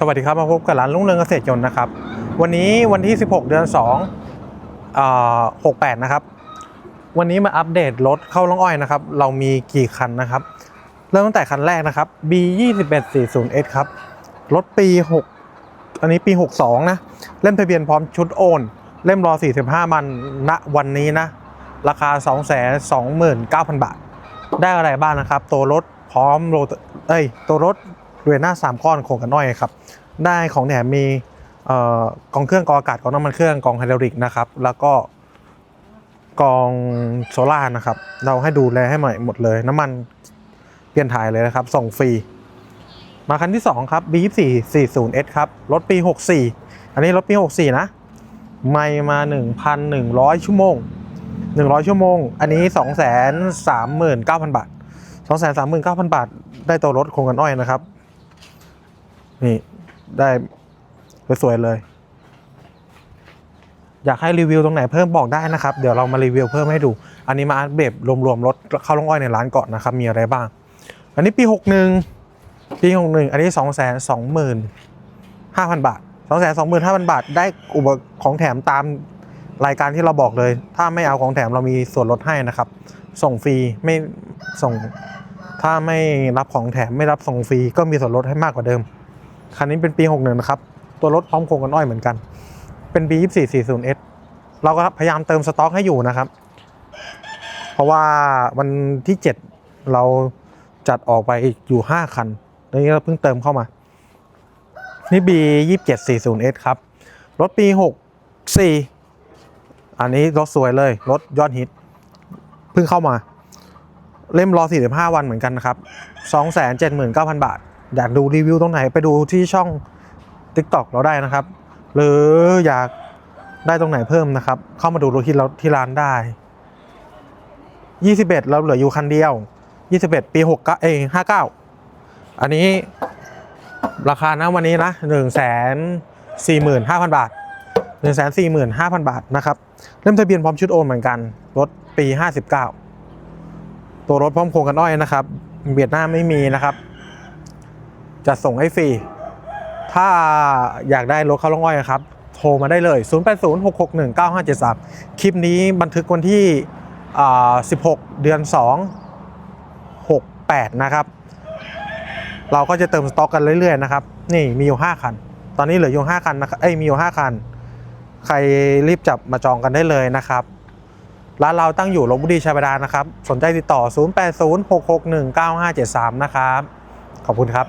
สวัสดีครับมาพบกับร้านลุงเรืองเกษตรยนต์นะครับ วันนี้วันที่ 16 เดือน2เอ่อ68 นะครับ วันนี้มาอัปเดตรถเข้าล่องอ้อยนะครับ เรามีกี่คันนะครับ เริ่มตั้งแต่คันแรกนะครับ B 2 1 4 0 S ครับ รถปี 6 อันนี้ปี 62 นะ เล่มทะเบียนพร้อมชุดโอน เล่มรอ 45 มันณวันนี้นะ ราคา 229,000 บาท ได้อะไรบ้างนะครับ ตัวรถพร้อมโรตเอ้ยตัวรถ เรน่าสามก้อนโครงกันน้อยครับ ได้ของแถมมีกองเครื่องกรองอากาศกองน้ำมันเครื่องกองไฮดรอลิกนะครับ แล้วก็กองโซล่านะครับ เราให้ดูแลให้ใหม่หมดเลย น้ำมันเปลี่ยนถ่ายเลยนะครับ ส่งฟรี มาคันที่ 2 ครับ B24 40S ครับ รถปี 64 อันนี้รถปี 64 นะ ไม่มา 1,100 ชั่วโมง 100 ชั่วโมง อันนี้ 239,000 บาท 239,000 บาท ได้ตัวรถโครงกันอ้อยนะครับ นี่ได้สวยๆเลย อยากให้รีวิวตรงไหนเพิ่มบอกได้นะครับ เดี๋ยวเรามารีวิวเพิ่มให้ดู อันนี้มาอัปเดตรวมๆรถเข้าลงอ้อยในร้านก่อนนะครับ มีอะไรบ้าง อันนี้ปี 61 ปี 61 อันนี้ 225,000 บาท 225,000 บาท ได้อุปของแถมตามรายการที่เราบอกเลย ถ้าไม่เอาของแถมเรามีส่วนลดให้นะครับ ส่งฟรีไม่ส่ง ถ้าไม่รับของแถมไม่รับส่งฟรีก็มีส่วนลดให้มากกว่าเดิม คันนี้เป็นปี 61 นะครับ ตัวรถพร้อมโครงกันอ้อยเหมือนกัน เป็น B 24 40 S เราก็พยายามเติมสต็อกให้อยู่นะครับ เพราะว่าวันที่ 7 เราจัดออกไปอยู่ 5 คันนี้เราเพิ่งเติมเข้ามา นี่ B 27 40 S ครับ รถปี 64 อันนี้รถสวยเลย รถยอดฮิต เพิ่งเข้ามา เล่มรอ 45 วันเหมือนกันนะครับ 279,000 บาท อยากดูรีวิวตรงไหนไปดูที่ช่อง TikTok เราได้นะครับ หรืออยากได้ตรงไหนเพิ่มนะครับ เข้ามาดูรถที่เราที่ร้านได้ 21 เราเหลืออยู่คันเดียว 21 ปี6เอย59 อันนี้ราคานะวันนี้นะ 145,000 บาท 145,000 บาทนะครับ เล่มทะเบียนพร้อมชุดโอนเหมือนกัน รถปี 59 ตัวรถพร้อมโครงกันอ้อยนะครับ เบียดหน้าไม่มีนะครับ จะส่งให้ฟรี ถ้าอยากได้รถเข้าลงอ้อยนะครับ โทรมาได้เลย 0806619573 คลิปนี้บันทึกวันที่อ่า16 เดือน 2 68 นะครับ เราก็จะเติมสต็อกกันเรื่อยๆนะครับ นี่มีอยู่ 5 คัน ตอนนี้เหลืออยู่ 5 คันนะครับ เอ้ยมีอยู่ 5 คัน ใครรีบจับมาจองกันได้เลยนะครับร้านเราตั้งอยู่ลบบุรีชัยบาดาลนะครับ สนใจติดต่อ 0806619573 นะครับ ขอบคุณครับ